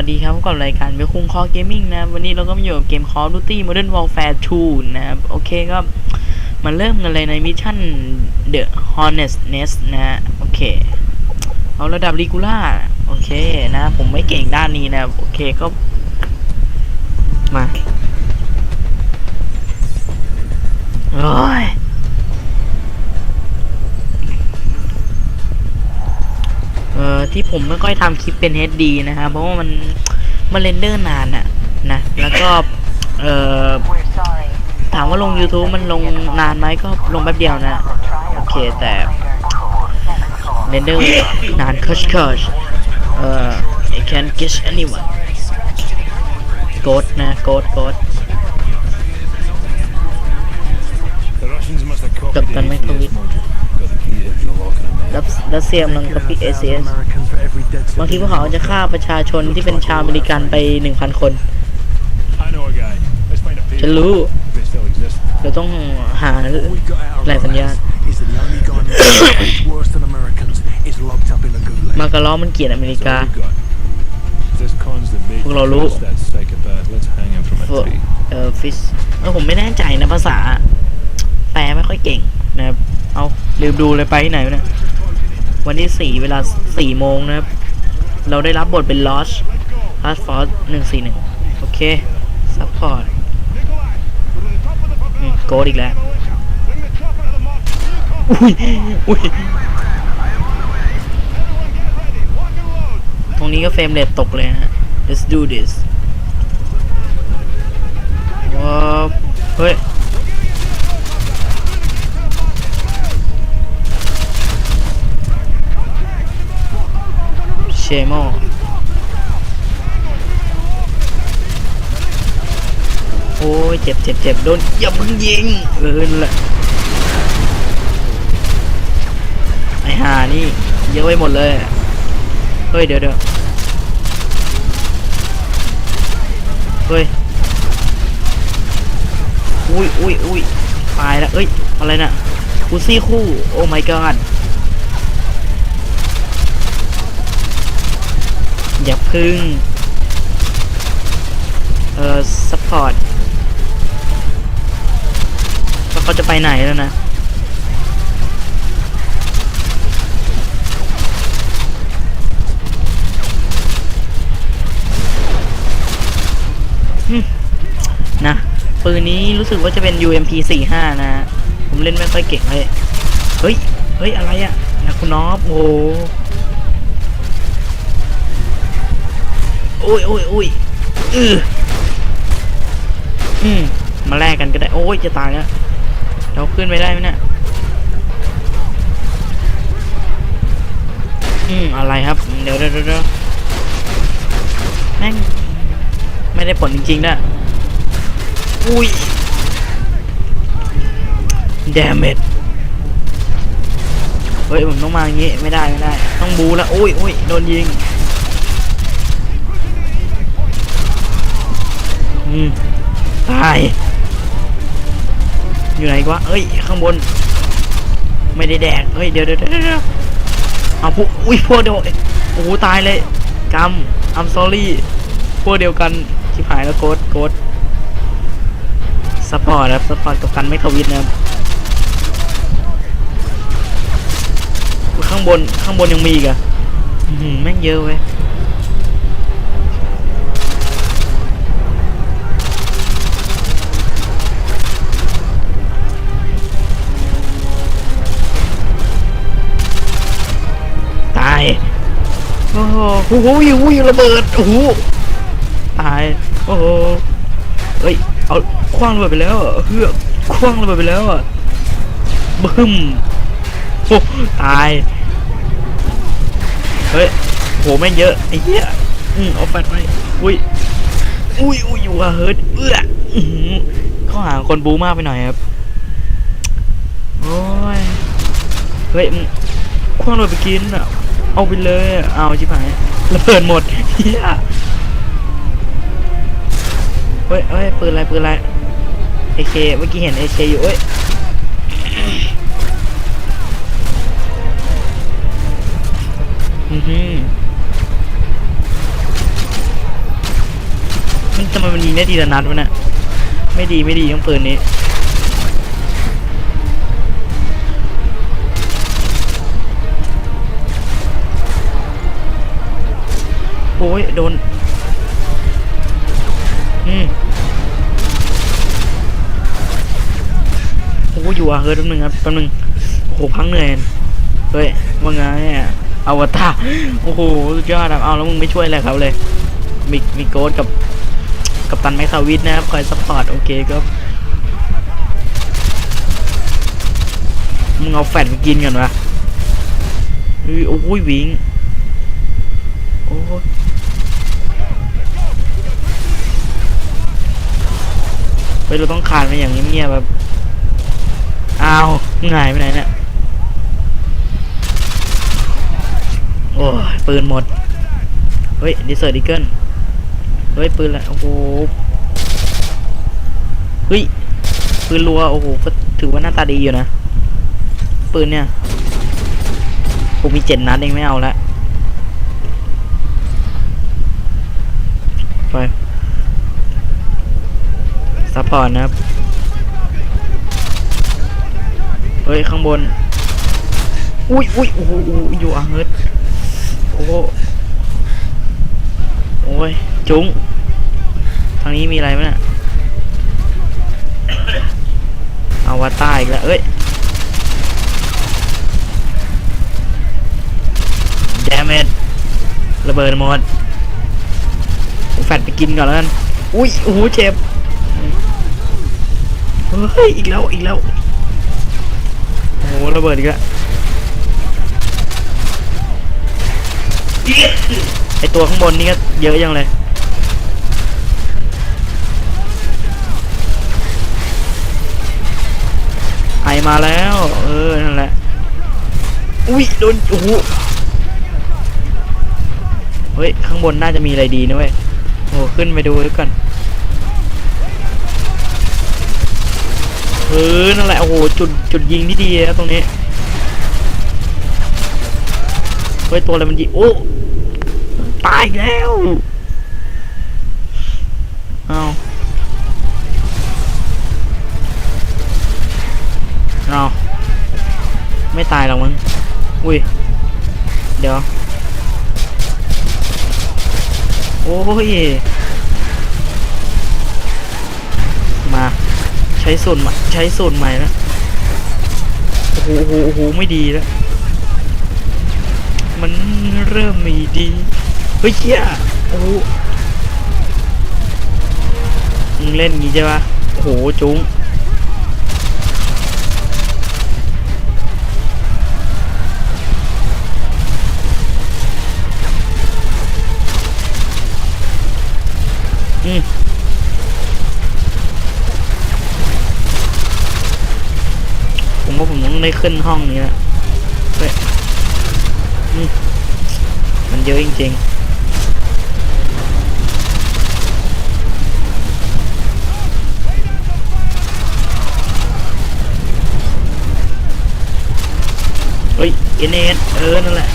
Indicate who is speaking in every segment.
Speaker 1: วัสดีครับกับรายการเบลคุงคอเกมมิ่งนะ วันนี้เราก็มาอยู่กับเกม Call of Duty Modern Warfare 2นะครับ โอเคก็มาเริ่มกันเลยในมิชชั่น The Hornet's Nest นะฮะ โอเค เอาระดับ Regular โอเคนะ ผมไม่เก่งด้านนี้นะ โอเคก็ มาโอ้ย เอ่อ ที่ผมไม่ค่อยทำคลิปเป็น HD นะครับ เพราะว่ามันมันเรนเดอร์นานอะนะ แล้วก็ เอ่อ ถามว่าลง YouTube มันลงนานไหมก็ลงแป๊บเดียวนะ โอเคแต่เรนเดอร์นานคัชคัชเอ่อ I can guess anyone โกดนะโกดโกด
Speaker 2: The Russians must have copied
Speaker 1: Captain
Speaker 2: the
Speaker 1: Michael
Speaker 2: ACS module. Got the key to the lock and a man.
Speaker 1: รัสรัสเซียกำลังก๊อปปี้ ACS บางทีพวกเขาจะฆ่าประชาชนที่เป็นชาวอเมริกันไป1,000คน
Speaker 2: I know a guy. Let's find a page.
Speaker 1: ฉันรู้
Speaker 2: They still exist.
Speaker 1: เราต้องหา
Speaker 3: We got out of
Speaker 1: แหล่งสัญญาณ
Speaker 3: He's the only guy in the world who's worse than Americans. Is locked up in the gulag.
Speaker 1: มากระล้อมันเกลียดอเมริ
Speaker 2: That's
Speaker 1: กา
Speaker 2: all we got. This con's the bait.
Speaker 1: Put a loop.
Speaker 2: Trust that psychopath. Let's hang him from a
Speaker 1: เออ
Speaker 2: tree.
Speaker 1: เออฟิสเออผมไม่แน่ใจนะภาษาแปลไม่ค่อยเก่งนะครับ เอาลืมดูเลยไปที่ไหนวะเนี่ยวันที่สี่เวลาสี่โมงนะครับ เราได้รับบทเป็นลอชลอชฟอร์สหนึ่งสี่หนึ่งโอเคซัพพอร์ตโกดอีกแล้วอุ้ยอุ้ยตรงนี้ก็เฟรมเรทตกเลยฮะ let's do this ว้าเฮ้ย ชโมโอ้ยเจ็บเจ็บเจ็บโดนอย่าเพิ่งยิงเออนั่นแหละไอหานี่เยอะไปหมดเลยเฮ้ยเดี๋ยวเดี๋ยวเฮ้ยอุ้ยอุ้ยอุ้ยตายแล้วเอ้ยอะไรน่ะคูซี่คู่ โอ้ my god อย่าพึ่ง เอ่อซัพพอร์ตแล้วเขาจะไปไหนแล้วนะนะปืนนี้รู้สึกว่าจะเป็น UMP 45 นะ ผมเล่นไม่ค่อยเก่งเลย เฮ้ย เฮ้ย อะไรอะนะคุณน้อบโอ้ อ้ยโอ้ยโอ้ยอืออืมมาแลกกันก็ได้ โอ้ยจะตายแล้วเราขึ้นไปได้ไหมเนี่ยอืมอะไรครับ เดี๋ยวเดี๋ยวเดี๋ยวแม่งไม่ได้ผลจริงๆนะอุ้ย damn it เฮ้ยผมต้องมาอย่างงี้ไม่ได้ไม่ได้ ต้องบูแล้วอุ้ยอุ้ยโดนยิง อืมตาย อยู่ไหนวะเอ้ย ข้างบน ไม่ได้แดกเฮ้ย เดี๋ยวเดี๋ยวเดี๋ยวเอาพวกอุ้ยพวกเดียวโอ้โหตายเลยกำ I'm sorry พวกเดียวกันชิบหายแล้วโกดโกดซัพพอร์ตครับซัพพอร์ตกับกันไม่ทวิตนะครับข้างบนข้างบนยังมีอีกอะแม่งเยอะเว้ยายโอ้โหโอ้โหยิงยิงระเบิดโอ้โหตายโอ้โหเฮ้ยเอาคว้างระเบิดไปแล้วอะเฮือกคว้างระเบิดไปแล้วอะบึ้มโอ้ตายเฮ้ยโหแม่งเยอะไอ้เหี้ยอืมเอาแฟนไปอุ้ยอุ้ยอุ้ยอยู่อะเฮิร์ตเอื้ออื้อหือเข้าหาคนบูมากไปหน่อยครับโอ้ยเฮ้ยมึงคว้างระเบิดไปกินอะ เอาไปเลย เอาชิบหายระเบิดหมดเฮียเฮ้ยเฮ้ยปืนอะไรปืนอะไรเอเคเมื่อกี้เห็นเอเคอยู่เอ้ยอือหือทำไมมันยิงได้ทีละนัดวะเนี่ยไม่ดีไม่ดีต้องปืนนี้ โอ้ยโดน อืมโอ้ยอยู่อะเฮ้ยแป๊บนึงครับแป๊บนึงโอ้โหพังเหนื่อยเฮ้ยว่าไงเนี่ยอวตารโอ้โหสุดยอดครับเอาแล้วมึงไม่ช่วยอะไรเขาเลยมีมีโกดกับกับตันแม็กซาวิทนะครับคอยซัพพอร์ตโอเคครับมึงเอาแฟนไปกินก่อนวะเฮ้ยโอ้ยวิงโอ้ย เฮ้ยเราต้องคานไปอย่างเงียบๆแบบอ้าวมึงหายไปไหนเนี่ยโอ้ยปืนหมด เฮ้ยดิเซอร์ดิเกิลเฮ้ยปืนละโอ้โหเฮ้ยปืนรัวโอ้โหก็ถือว่าหน้าตาดีอยู่นะ ปืนเนี่ยผมมีเจ็ดนัดเองไม่เอาละไป ซัพพอร์ตนะครับ เฮ้ย ข้างบน อุ้ยอุ้ยโอ้โหอยู่อะเฮิร์ตโอ้โหโอ้ย จุ้ง ทางนี้มีอะไรไหมนี่ยอวตารอีกแล้ว เอ้ยแดมเมจระเบิดหมดเอาแฟดไปกินก่อนแล้วกัน อุ้ยโอ้โห เจ็บ เฮ้ย อีกแล้ว อีกแล้ว โอ้โหระเบิดอีกแล้วไอตัวข้างบนนี่ก็เยอะยังเลย ไอมาแล้ว เออ นั่นแหละ อุ้ย โดน โอ้โห เฮ้ย ข้างบนน่าจะมีอะไรดีนะเว้ย โอ้ขึ้นไปดูด้วยกัน เออนั่นแหละโอ้โหจุดจุดยิงที่ดีนะตรงนี้เฮ้ยตัวอะไรมันยิงโอ้ตายแล้วเอาเอาไม่ตายหรอกมึงอุ้ยเดี๋ยวโอ้ย ช้ส่วนใหม่ใช้ส่วนใหม่แล้วโอ้โหโอ้โหโอ้โหไม่ดีแล้ว มันเริ่มไม่ดี เฮ้ยเชี่ยโอ้โหมึงเล่นงี้ใช่ปะโอ้โหจุ้ง ได้ขึ้นห้องนี้แล้วเฮ้ยอืมมันเยอะจริงๆเฮ้ยเอเนเออ นั่นแหละ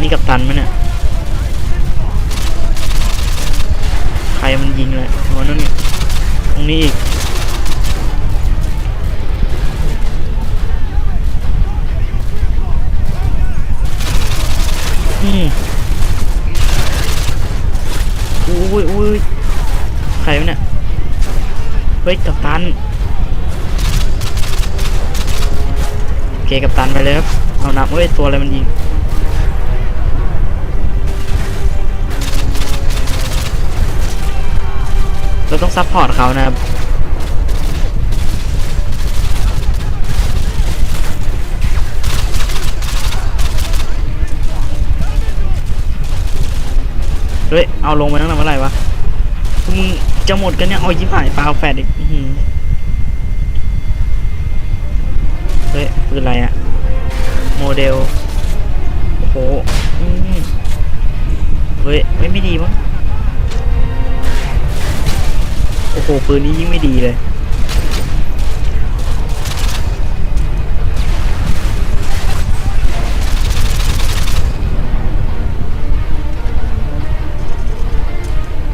Speaker 1: นี่กับตันไหมเนี่ย ใค รมันยิงเลยโอ้นั่นนี่ตรงนี้อีกอืมอุ้ยอุ้ยใครวะเนี่ยเฮ้ยกับตันโอเคกับตันไปเลยครับเอาหนับเฮ้ยตัวอะไรมันยิง เราต้องซัพพอร์ตเขานะครับเฮ้ย เอาลงไปตั้งแต่เมื่อไหร่วะมึงจะหมดกันเนี่ย เอายิ้มหายปลาแฟดอีกเฮ้ยปืนอะไรอะโมเดล โอ้โหเฮ้ย ไม่ไม่ดีมั้ง โหปืนนี้ยิ่งไม่ดีเลย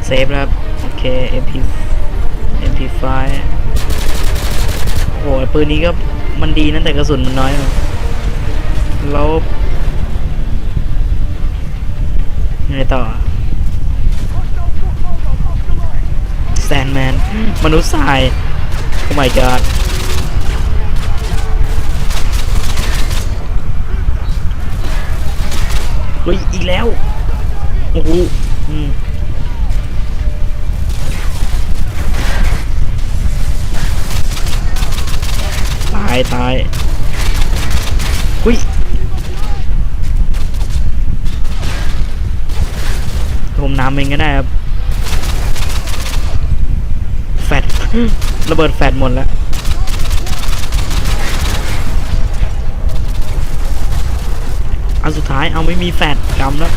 Speaker 1: เซฟครับ โอเค MP MP5 โหปืนนี้ก็มันดีนั่นแต่กระสุนมันน้อยแล้วยังไงต่อ ซนแมนมนุษย์ทรายโอ้ my god เฮ้ยอีกแล้ว โอ้โหอืมตายตายหุ้ยผมน้ำเองก็ได้ครับ แฟด ระเบิดแฟดหมดแล้ว อันสุดท้ายเอาไม่มีแฟดกำแล้ว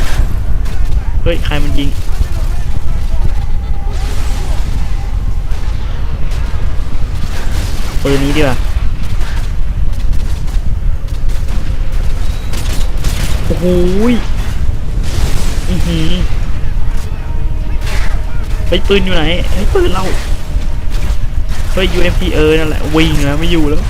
Speaker 1: เฮ้ย ใครมันยิง ปืนนี้ดีกว่าโอ้โหอือหือเฮ้ยปืนอยู่ไหนเฮ้ปืนเรา เฮ้ย UMP เออนั่นแหละวิ่งแล้วไม่อยู่แล้ว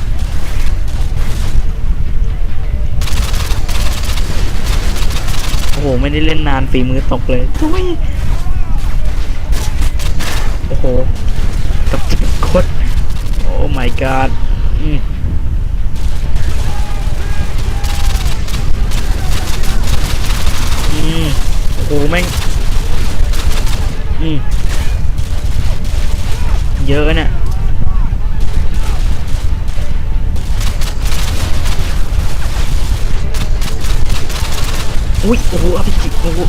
Speaker 1: โอ้โหไม่ได้เล่นนานฝีมือตกเลยทุยโอ้โหกับจุดโคตรโอ้ my god อืมอืมโอ้โหแม่งอืมเยอะเนี่ย อุ้ยโอ้โหอภิจิโอ้โห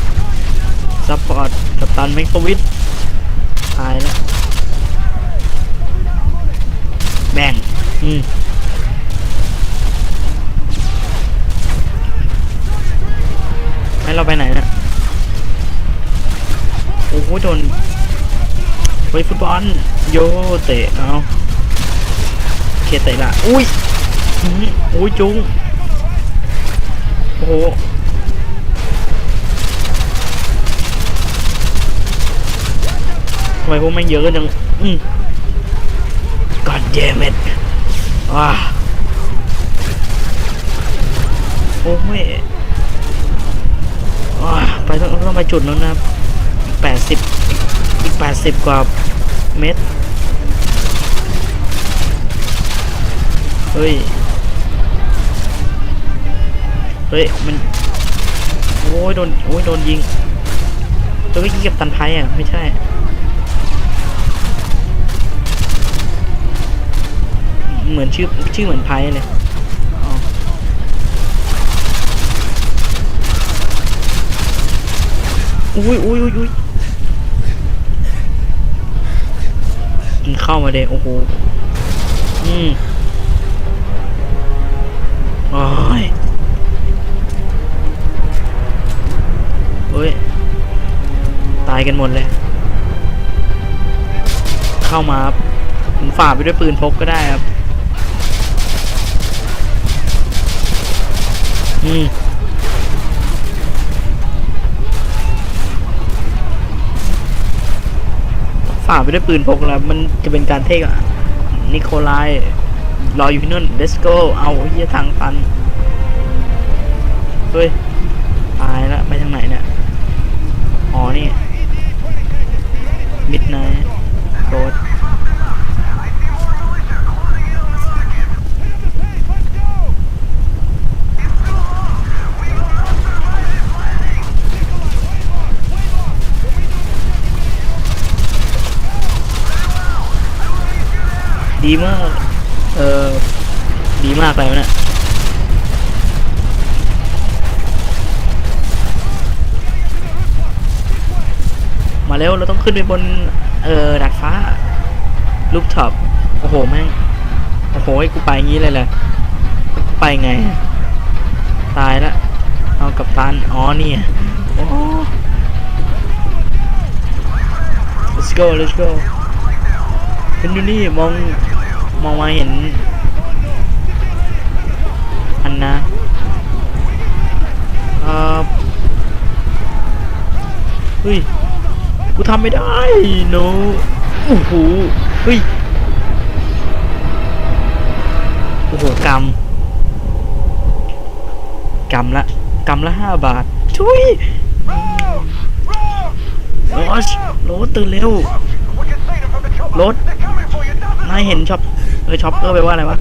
Speaker 1: ซัพพอร์ตกับตันแม็กสวิตตายแล้วแบ่งอืมให้เราไปไหนนะโอ้โหโดนเฮ้ยฟุตบอลโยเตะเอาเคเตะละอุ้ยอืมอุ้ยจุงโอ้โห ทำไมพวกแม่งเยอะจังอืม God damn it ว้าโอ้ไม่ว้าไปต้องต้องไปจุดนั้นนะแปดสิบอีกแปดสิบกว่าเมตรเฮ้ย เฮ้ย มัน โอ้ย โดน โอ้ย โดนยิง ตัวก็ยิงกับตันไพอะ ไม่ใช่ เหมือนชื่อชื่อเหมือนไพ่เลยอุ้ยอุ้ยอุ้ยมันเข้ามาเดโอ้โห อืมโอ้ยเฮ้ย ตายกันหมดเลย เข้ามาครับผมฝ่าไปด้วยปืนพกก็ได้ครับ อืมฝ่าไปด้วยปืนพกแล้วมันจะเป็นการเทคอะนิโคลายรออยู่ที่นู่นเดสโกเอาเฮียทางตันเฮ้ยตายแล้วไปทางไหนเนี่ย อ๋อ นี่ midnight road ดี มาก เออ ดีมากเลยวะมาเร็ว เราต้องขึ้นไปบน เออดาดฟ้า ลูกท็อป โอ้โห แม่ง โอ้โหให้กูไปงี้เลยแหละไปไง ตายละ เอากับตัน อ๋อเนี่ย โอ้ let's go let's go ขึ้นดูนี่มอง มองมาเห็น อันนะเอ่อเฮ้ย กูทำไม่ได้ no โอ้โหเฮ้ย โอ้โหกำกำละกำละห้าบาท ช่วยรสโรสตื่นเร็วรถนายเห็นช็อป เออช็อปเปอร์ไปลว่าอะไรวะ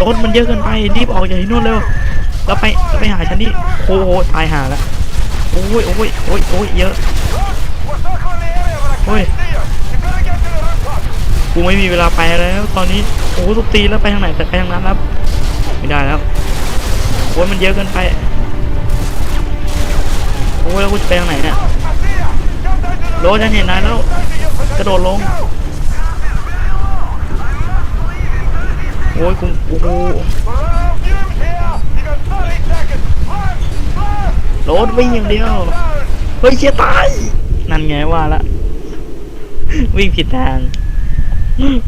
Speaker 1: รถมันเยอะเกินไปรีบออกจากที่นู่นเร็วแล้วไปไปหาฉันนี่โอ้โหตายหาแล้วโอ้ยโอ้ยโอ้ยโอ้ยเยอะโอ้ยกูไม่มีเวลาไปแล้ว ตอนนี้โอ้ทุกตีแล้วไปทางไหนแต่ไปทางนั้นครับไม่ได้แล้วโอ้ยมันเยอะเกินไปโอ้ยแล้วกูจะไปทางไหนเนี่ยรถฉันเห็นนายแล้วกระโดดลง โอ้ยกูโอ้โหรถวิ่งอย่างเดียว เฮ้ยเชี่ยตาย นั่นไงว่าละ วิ่งผิดทาง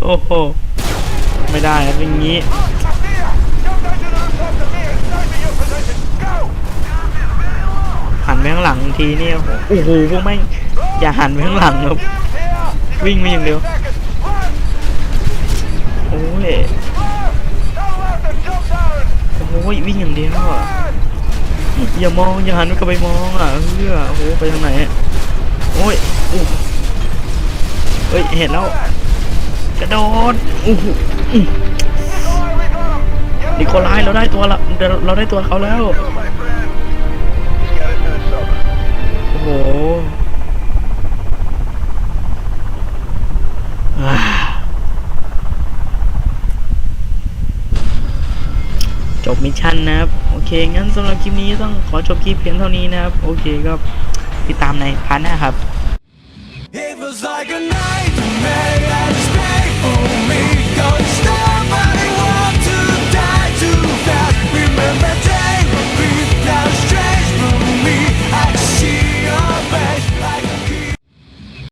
Speaker 1: โอ้โห ไม่ได้ครับอย่างนี้หันไปข้างหลังทีนี่โอ้โหพวกแม่งอย่าหันไปข้างหลังครับวิ่งมาอย่างเดียวโอ้ย อ้ยวิ่งอย่างเดียวอะอย่ามองอย่าหันกลับไปมองอะเพื่อโอ้โหไปทางไหนโอ้ยอู้เฮ้ยเห็นแล้วกระโดดอู้หูอื้อนิโคลายเราได้ตัวละเราเราได้ตัวเขาแล้ว มิชชั่นนะครับโอเคงั้นสำหรับคลิปนี้ต้องขอจบคลิปเพียงเท่านี้นะครับโอเคก็ติดตามในพาร์ทหน้าครับ